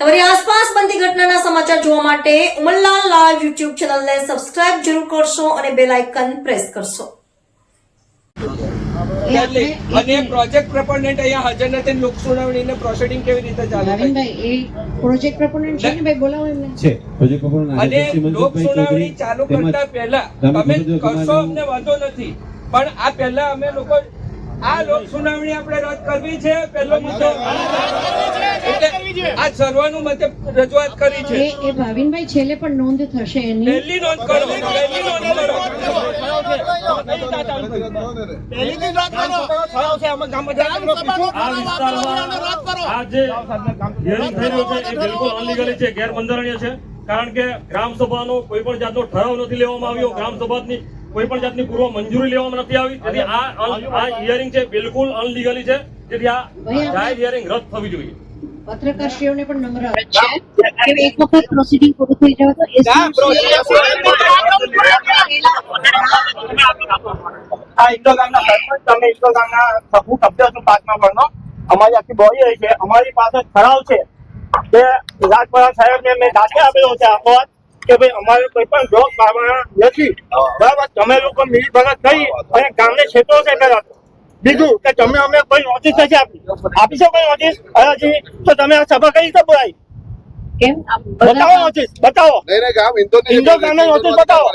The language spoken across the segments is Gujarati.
તમારી આસપાસ બનતી ઘટનાના સમાચાર જોવા માટે ઉમરલાલ લાલ યુટ્યુબ ચેનલને સબસ્ક્રાઇબ જરૂર કરશો અને બેલ આઇકન પ્રેસ કરશો. અને પ્રોજેક્ટ પ્રપોનન્ટ અહીંયા હાજર નથી લોક સુનાવણીને પ્રોસિડિંગ કેવી રીતે ચાલે નવીનભાઈ એ પ્રોજેક્ટ પ્રપોનન્ટ છે ને ભાઈ? બોલાવો એમને. છે પ્રોજેક્ટ પ્રપોઝલ અને લોક સુનાવણી ચાલુ કરતા પહેલા તમે કરશો અમને વાંધો નથી પણ આ પહેલા અમે લોકો આ લોક સુનાવણી આપણે રદ કરવી છે. પહેલો મુદ્દો આ સર્વાનુમતે રજૂઆત કરી છે. એ એ ભાવિનભાઈ છેલ્લે પણ નોંધ થશે એની. પહેલી નોંધ કરો. પહેલી નોંધ કરો. આ વિસ્તારમાં આ જે હિયરિંગ થઈ રહ્યું છે. એ બિલકુલ અનલીગલી છે. ગેરબંધારણીય છે. કારણ કે ગ્રામ સભાનો કોઈ પણ જાતનો ઠરાવ નથી લેવામાં આવ્યો. ગ્રામ સભાની કોઈ પણ જાતની પૂર્વ મંજૂરી લેવામાં નથી આવી. તેથી આ આ હિયરિંગ છે બિલકુલ અનલીગલી છે. તેથી આ જાહેર હિયરિંગ રદ થવી જોઈએ. પત્રકારશ્રીઓને પણ નમ્ર કે એક વખત પ્રોસિડિંગ પૂરું થઈ જાય તો આ ઇન્દોર ગામના સરપંચ તમે ઇન્દોર ગામના સભુ કબ્જો છો પાંચમા અમારી આખી બોડી હોય છે. અમારી પાસે ઠરાવ છે કે રાજપરા સાહેબને મેં દાખલ આપેલો છે આખો કે ભાઈ અમારે કોઈ પણ જોબ પાડવાના નથી. બરાબર? તમે લોકો મિલી ભગત થઈ અને ગામને છેતો છે પેલા બીજું કે તમે અમે કોઈ નોટિસ નથી આપી. આપીશો કોઈ નોટિસ? હજી તો તમે આ સભા કઈ રીતે બોલાવી? બતાવો નોટિસ બતાવો. ગામ ઇન્દોર ગામને નોટિસ બતાવો.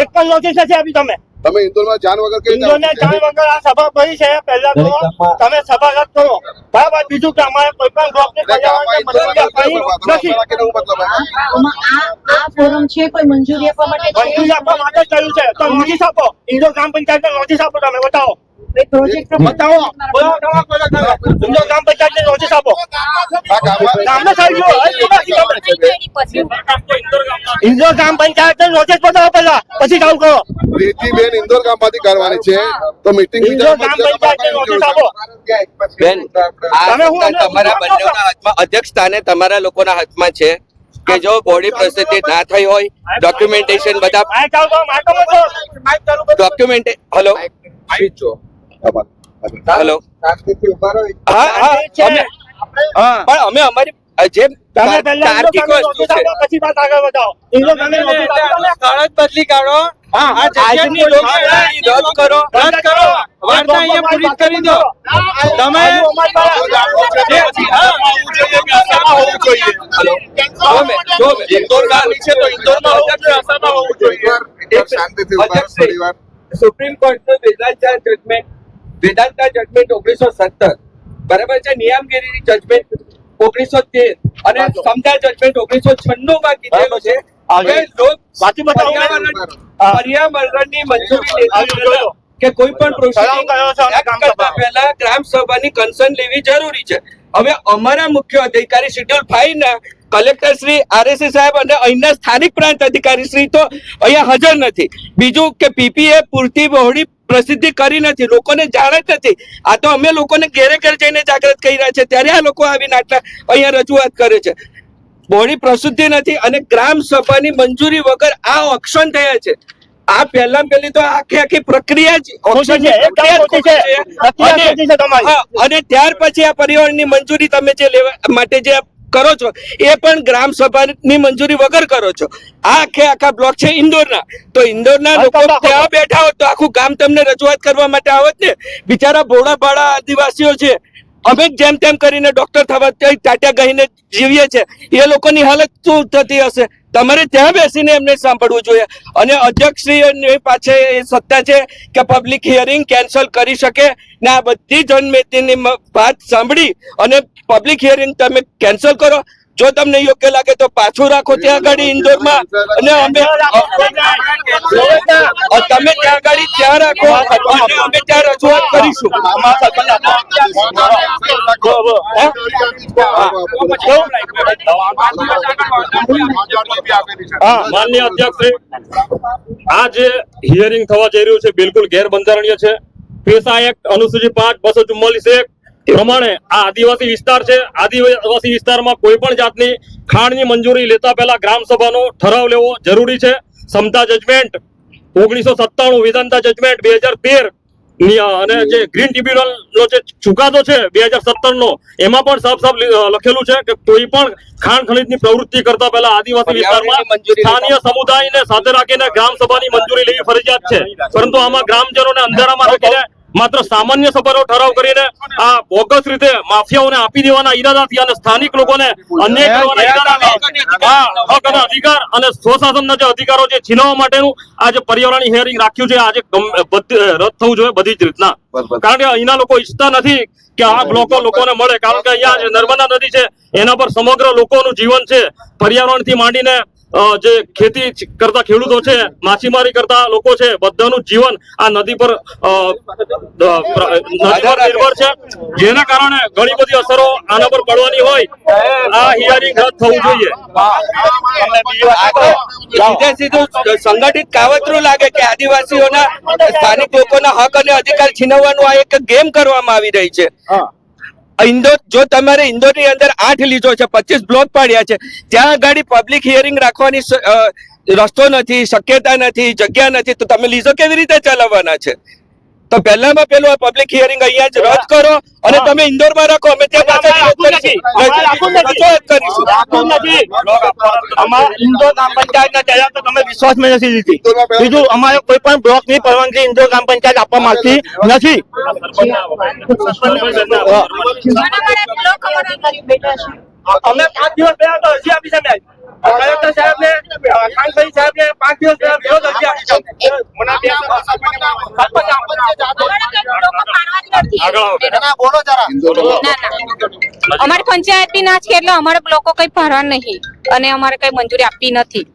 એક પણ નોટિસ નથી આપી તમે. તમે ઇન્દોરમાં જાન વગર કઈ ઇન્દોરને જાન વગર આ સભા ભરી છે. પહેલા તો તમે સભા રદ કરો. બરાબર? બીજું કે અમારે કોઈ પણ બ્લોકની આ આ ફોરમ છે કોઈ મંજૂરી આપવા માટે મંજૂરી આપવા માટે જ કહ્યું છે. તો નોટિસ આપો. ઇન્દોર ગ્રામ પંચાયતને નોટિસ આપો તમે બતાવો. બતાવો બોલાવો, બોલાવો, બોલાવો. ઇન્દોર નોટિસ આપો આ સાહેબ જો હજી બાકી ગામ. ઇન્દોર ગ્રામ પંચાયતને નોટિસ બતાવો પહેલા પછી ચાલુ કરો રીતિબેન ઇન્દોર ગામમાંથી કરવાની છે તો મીટિંગ ઇન્દોર ગ્રામ પંચાયતને નોટિસ આપો બેન આ તમે હું સત્તા અમને તમારા બંનેના હાથમાં અધ્યક્ષ સ્થાને તમારા લોકોના હાથમાં છે કે જો બોડી પ્રસિદ્ધિ ના થઈ હોય ડોક્યુમેન્ટેશન બધા ડોક્યુમેન્ટ હલો હલો પણ અમે અમારી જે તાર્કિક વસ્તુ છે. પછી વાત આગળ વધાવો. સ્થળ બદલી કાઢો. રદ કરો રદ કરો. વાર્તા અહીંયા પૂરી કરી દો. તમે સુપ્રીમ કોર્ટનું વેદાંતા જજમેન્ટ વેદાંતા જજમેન્ટ ઓગણીસો સત્તર બરાબર છે? નિયમગીરીની જજમેન્ટ ઓગણીસો તેર અને સમજા જજમેન્ટ ઓગણીસો છન્નું માં કીધેલું છે. પર્યાવરણની મંજૂરી. કે કોઈ પણ કરતા પહેલા ગ્રામ સભાની કન્સર્ન લેવી જરૂરી છે. હવે અમારા મુખ્ય અધિકારી શેડ્યુલ ફાઈવ ના કલેક્ટર શ્રી આરએસી સાહેબ અને અહીંના સ્થાનિક પ્રાંત અધિકારી શ્રી તો અહીંયા હાજર નથી. બીજું કે પીપીએ પૂરતી બહોળી પ્રસિદ્ધિ કરી નથી લોકોને જાણ જ નથી. આ તો અમે લોકોને ઘેરે ઘેર જઈને જાગૃત કરી રહ્યા છે ત્યારે આ લોકો આવી નાટક અહીંયા રજૂઆત કરે છે. બોડી પ્રસિદ્ધિ નથી અને ગ્રામ સભાની મંજૂરી વગર આ ઓક્શન થયા છે. આ પહેલા પહેલી તો આખી આખી પ્રક્રિયા જ અને ત્યાર પછી આ પરિવારની મંજૂરી તમે જે લેવા માટે જે કરો છો એ પણ ગ્રામ સભાની મંજૂરી વગર કરો છો. આ આખે આખા બ્લોક છે ઇન્દોરના. તો ઇન્દોરના લોકો ત્યાં બેઠા હોત તો આખું ગામ તમને રજૂઆત કરવા માટે આવત ને. બિચારા ભોળા ભાડા આદિવાસીઓ છે. અમે જેમ તેમ કરીને ડોક્ટર થવા ત્યાં ટાટા ગઈને જીવીએ છીએ એ લોકોની હાલત શું થતી હશે? તમારે ત્યાં બેસીને એમને સાંભળવું જોઈએ. અને અધ્યક્ષશ્રી પાસે એ સત્તા છે કે પબ્લિક હિયરિંગ કેન્સલ કરી શકે ને આ બધી જનમેતીની વાત સાંભળી અને પબ્લિક હિયરિંગ તમે કેન્સલ કરો. જો તમને યોગ્ય લાગે તો પાછું રાખો ત્યાં આગળ ઇન્દોરમાં. અને અમે તમે ત્યાં આગળ ત્યાં રાખો. અમે ત્યાં રજૂઆત કરીશું. માન્ય અધ્યક્ષ આ જે હિયરિંગ થવા જઈ રહ્યું છે, બિલકુલ ગેરબંધારણીય છે. પેશા એક્ટ અનુસૂચિ પાંચ બસો ચુમ્માલીસ એક પ્રમાણે આ આદિવાસી વિસ્તાર છે. આદિવાસી વિસ્તારમાં કોઈ પણ જાતની ખાણની મંજૂરી લેતા પહેલા ગ્રામ સભાનો ઠરાવ લેવો જરૂરી છે. સમતા જજમેન્ટ ઓગણીસો સત્તાણું વિધાનતા જજમેન્ટ બે હજાર તેર અને જે ગ્રીન ટ્રિબ્યુનલ નો જે ચુકાદો છે બે હજાર સત્તર નો એમાં પણ સાફ સાફ લખેલું છે કે કોઈ પણ ખાણ ખનીજની પ્રવૃત્તિ કરતા પહેલા આદિવાસી વિસ્તારમાં સ્થાનીય સમુદાયને સાથે રાખીને ગ્રામ સભાની મંજૂરી લેવી ફરજિયાત છે. પરંતુ આમાં ગ્રામજનોને અંધારામાં રાખીને માત્ર સામાન્ય સભાનો ઠરાવ કરીને આ બોગસ રીતે માફિયાઓને આપી દેવાના ઈરાદાથી અને સ્થાનિક લોકોને અન્ય કરવાના હક અને અધિકાર અને સ્વશાસનના જે અધિકારો છે છીનવવા માટેનું આ જે પર્યાવરણ હિયરિંગ રાખ્યું છે. આજે રદ થવું જોઈએ બધી જ રીતના. કારણ કે અહીંના લોકો ઈચ્છતા નથી કે આ બ્લોકો લોકોને મળે. કારણ કે અહીંયા જે નર્મદા નદી છે એના પર સમગ્ર લોકોનું જીવન છે. પર્યાવરણથી માંડીને જે ખેતી કરતા ખેડૂતો છે માછીમારી કરતા લોકો છે બધાનું જીવન આ નદી પર નદી પર નિર્ભર છે. જેના કારણે ઘણી બધી અસરો આના પર પડવાની હોય આ હિયરિંગ રદ થવું જોઈએ. સીધે સીધું સંગઠિત કાવતરું લાગે કે આદિવાસીઓના સ્થાનિક લોકોના હક અને અધિકાર છીનવવાનું આ એક ગેમ કરવામાં આવી રહી છે. ઇન્દોર જો તમારે ઇન્દોરની અંદર આઠ લીધો છે, પચીસ બ્લોક પાડ્યા છે, ત્યાં આગળ પબ્લિક હિયરિંગ રાખવાની રસ્તો નથી, શક્યતા નથી, જગ્યા નથી, તો તમે લીઝો કેવી રીતે ચલાવવાના છે? તો પહેલામાં પેલું આ પબ્લિક હિયરિંગ અહીંયા જ રદ કરો અને તમે ઇન્દોરમાં રાખો અમે ત્યાં પાછા રાખવું વિરોધ નથી. કરીશું. રાખવું નથી. રજૂઆત કરીશું. નથી. અમારા ઇન્દોર ગ્રામ પંચાયતના ચહેરા તો તમે વિશ્વાસમાં નથી લીધી બીજું અમારે કોઈ પણ બ્લોકની પરવાનગી ઇન્દોર ગ્રામ પંચાયત આપવા માંગતી નથી. અમે પાંચ દિવસ પહેલા તો અરજી આપી છે કલેક્ટર સાહેબ ને ખાનભાઈ સાહેબ ને પાંચ દિવસ પહેલા વિરોધ અરજી આપી છે. અમારી પંચાયત ના છે એટલે અમારે લોકો કઈ ભરવા નહીં. અને અમારે કઈ મંજૂરી આપવી નથી.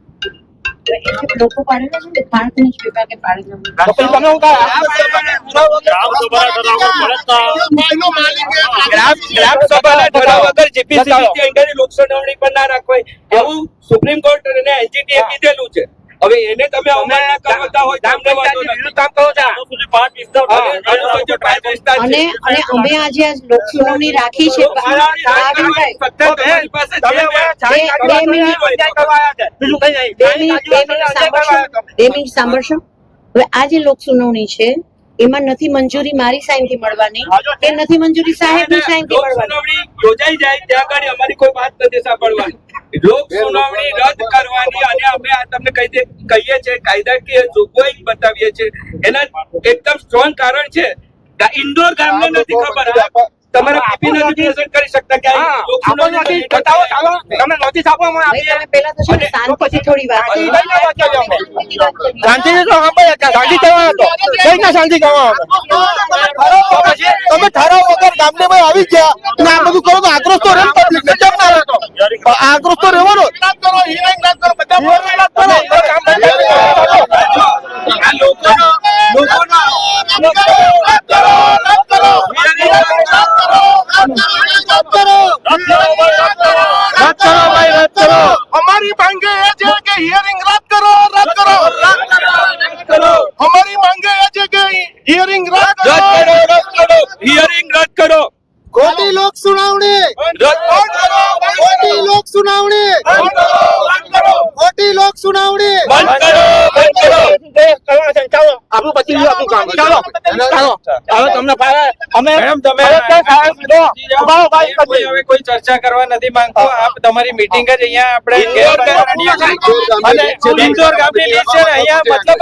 લોકસુનાવણી ના? રાખવાય એવું સુપ્રીમ કોર્ટ અને એનજીટી કીધેલું છે. હવે એને તમે અવગણના કરતા હોય તો અમને વાંધો કામ કરો છો. સુધી પાંચ વિસ્તાર હા, પાંચ વિસ્તાર અને અને અમે આજે આ લોક સુનાવણી રાખી છે. બે- મિનિટ. બીજું સાંભળશો. હવે આ જે લોક સુનાવણી છે એમાં નથી મંજૂરી મારી સાઈનથી મળવાની કે નથી મંજૂરી સાહેબની સાઈનથી મળવાની? યોજાઈ જાય ત્યાં આગળ અમારી કોઈ વાત નથી સાંભળવાની. લોક સુનાવણી રદ કરવાની અને અમે તમને કહી કહીએ છીએ કાયદાકીય જોગવાઈ બતાવીએ છીએ. એના એકદમ સ્ટ્રોંગ કારણ છે. ઇન્દોર ગામને નથી ખબર. તમારા પીપી નથી. પ્રેઝન્ટ કરી શકતા કે આ હા, લોક આપો સુનાવણી નોટિસ બતાવો, ચાલો. તમે નોટિસ આપો, અમે આપીએ. તમે તો છે ને થોડી વાત શાંતિ તો શાંતિ. કઈ ના શાંતિ તમે ઠરાવ વગર ગામને આવી ગયા. ને આ બધું કરો તો આક્રોશ તો રહે પબ્લિક ને કેમ ના આક્રોશ તો રહેવાનો. અમારી માંગે એ છે કે હિયરિંગ રદ કરો રદ કરો રદ કરો. અમારી માંગે એ છે કે હિયરિંગ રદ કરો. રદ કરો હિયરિંગ રદ કરો. ખોટી લોક સુનાવણી! ખોટી લોક સુનાવણી! ખોટી લોક સુનાવણી! આપણું પતી ગયું આપણું કામ. ચાલો. ચાલો. હવે તમને અમે કોઈ ચર્ચા કરવા નથી માંગતો. આપ તમારી મીટિંગ જ અહીંયા આપણે ઇન્દોર ગામની છે અહીંયા મતલબ